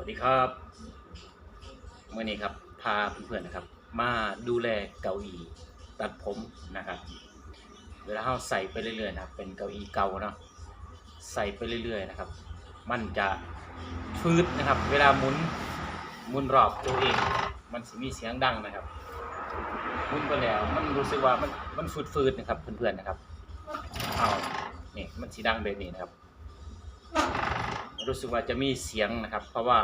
วัสดีครับเมื่อนี้ครับพาเพื่อนๆนะครับ มาดูแลเก้าอี้ตัดผมนะครับ เวลาเราใส่ไปเรื่อยๆนะครับ เป็นเก้าอี้เก่าเนาะใส่ไปเรื่อยๆนะครับ มันจะฟืดนะครับ เวลาหมุนหมุนรอบตัวเอง มันสิมีเสียงดังนะครับหมุนไปแล้วมันรู้สึกว่ามันมันฟืดๆนะครับเพื่อนๆนะครับเอานี่มันสีดังแบบนี้นะครับ รู้สึกว่าจะมีเสียงนะครับ เพราะว่า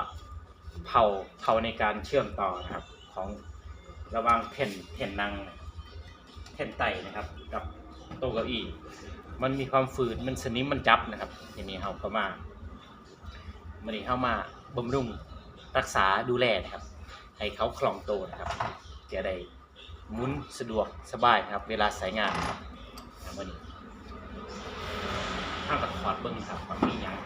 เผาเผาในการเชื่อมต่อนะครับของระหว่างแผ่นแผ่นนังแผ่นไตนะครับ กับโต๊ะเก้าอี้ มันมีความฝืดมันสนิมมันจับนะครับอย่างนี้เฮาก็มามันนี้เข้ามาบำรุงรักษาดูแลนะครับ ให้เขาคล่องตัวนะครับจะได้หมุนสะดวกสบายครับ เวลาใช้งานนะครับวันนี้ข้างกับถอดเบิ้งครับว่ามีหยัง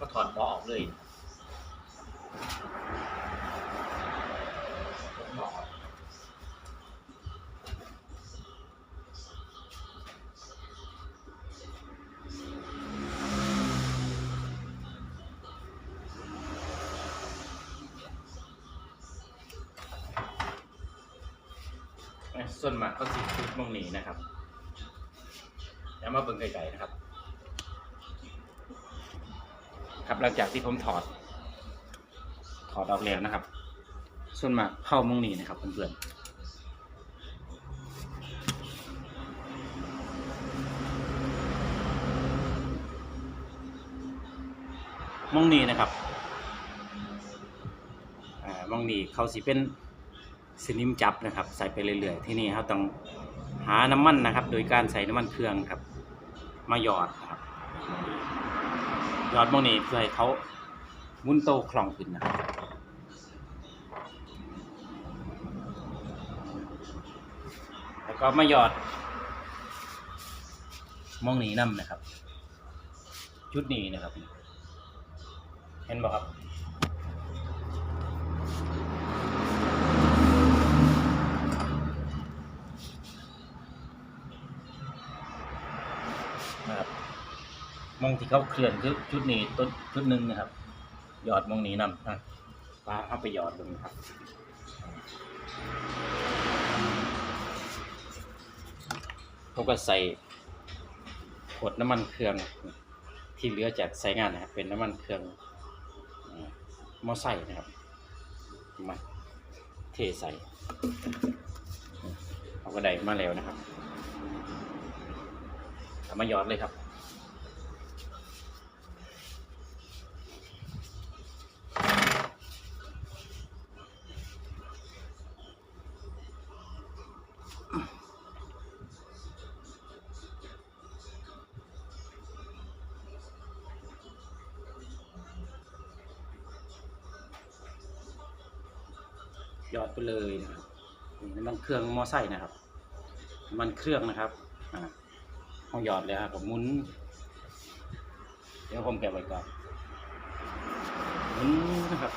ก็ถอดเบาะออกเลยส่วนมากก็สิชุดมองหนีนะครับ แล้วมาเบิ่งไกลๆนะครับ ครับหลังจากที่ผมถอด ถอดออกแล้วนะครับ ส่วนมากเข้ามองนี่นะครับเพื่อนๆมองนีนะครับอ่ามองนีเขาสิเป็นสนิมจับนะครับ ใส่ไปเรื่อยๆ ที่นี่เขาต้องหาน้ำมันนะครับ โดยการใส่น้ำมันเครื่องครับ มาหยอดนะครับ ยอดโมนี่เพื่อให้เขามุนโตคล่องขึ้นนะครับแล้วก็มาหยอดมองนี้นํนะครับ ชุดนี้นะครับ เห็นบ่ครับนะครับ มองที่เขาเคลื่อนชุดชุดนี้ต้นชุดหนึ่งนะครับ หยอดมองนี้นำอะปลาเข้าไปหยอดลงนะครับเขาก็ใส่ขวดน้ำมันเครื่องที่เหลือจากใช้งานนะครับ เป็นน้ำมันเครื่องอ่ามอไซค์นะครับมาเทใส่เขาก็ได้มาแล้วนะครับเอามาหยอดเลยครับ ยอดไปเลยนะครับนี่น้ำมันเครื่องมอไซค์นะครับ มันเครื่องนะครับอ่าห้องหยอดเลยครับผมหมุน เดี๋ยวผมแกะไว้ก่อนหมุนนะครับ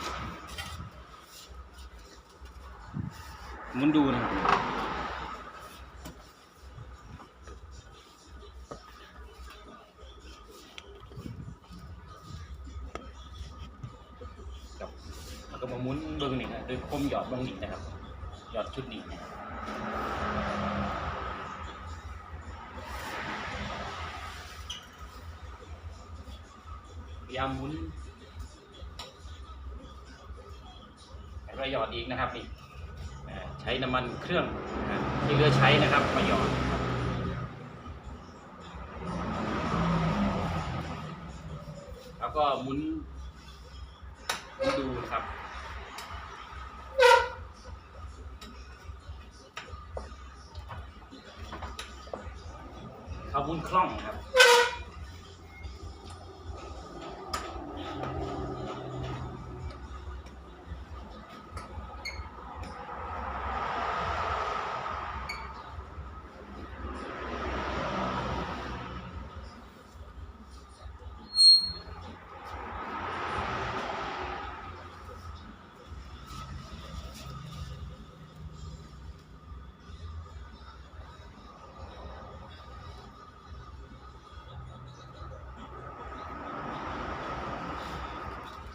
หมุนดูนะครับ ก็มาหมุนเบิ้งนี่นะโดยคมหยอดเบิ้งนี่นะครับหยอดชุดนี้นะครับพยายามหมุนแล้วหยอดอีกนะครับนี่ใช้น้ำมันเครื่องที่เหลือใช้นะครับมาหยอดแล้วก็หมุนหมุนดูนะครับ เขาบุญคล่องครับ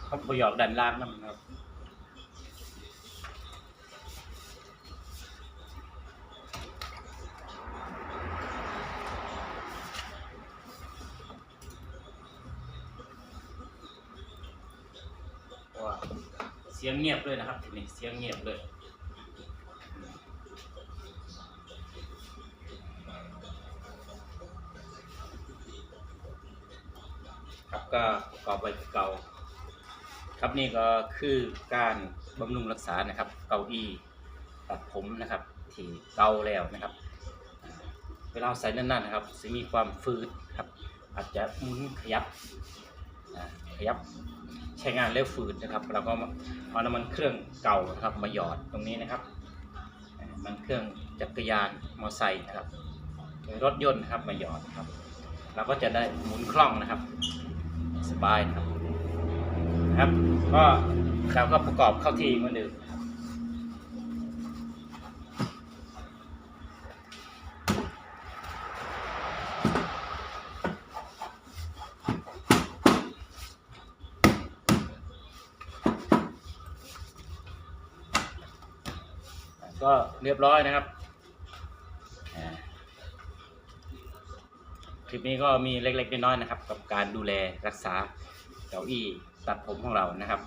เขาประหยอกดันล่างนั่นครับว่าเสียงเงียบเลยนะครับทีนี้เสียงเงียบเลยครับก็ประกอบไปเก่า ครับนี่ก็คือการบำรุงรักษานะครับ เก้าอี้ตัดผมนะครับ ที่เก่าแล้วนะครับ เวลาใส่นั่นๆนะครับจะมีความฟืดครับ อาจจะหมุนขยับขยับใช้งานเร็วฟืดนะครับ เราก็เอาน้ำมันเครื่องเก่านะครับ มาหยอดตรงนี้นะครับมันเครื่องจักรยานมอเตอร์ไซค์นะครับรถยนต์นะครับมาหยอดครับ เราก็จะได้หมุนคล่องนะครับ สบายนะครับ นะครับ ก็เราก็ประกอบเข้าที่เหมือนเดิมนะครับก็เรียบร้อยนะครับ คลิปนี้ก็มีเล็กๆน้อยๆนะครับ กับการดูแลรักษาเก้าอี้ ตัดผมของเรานะครับ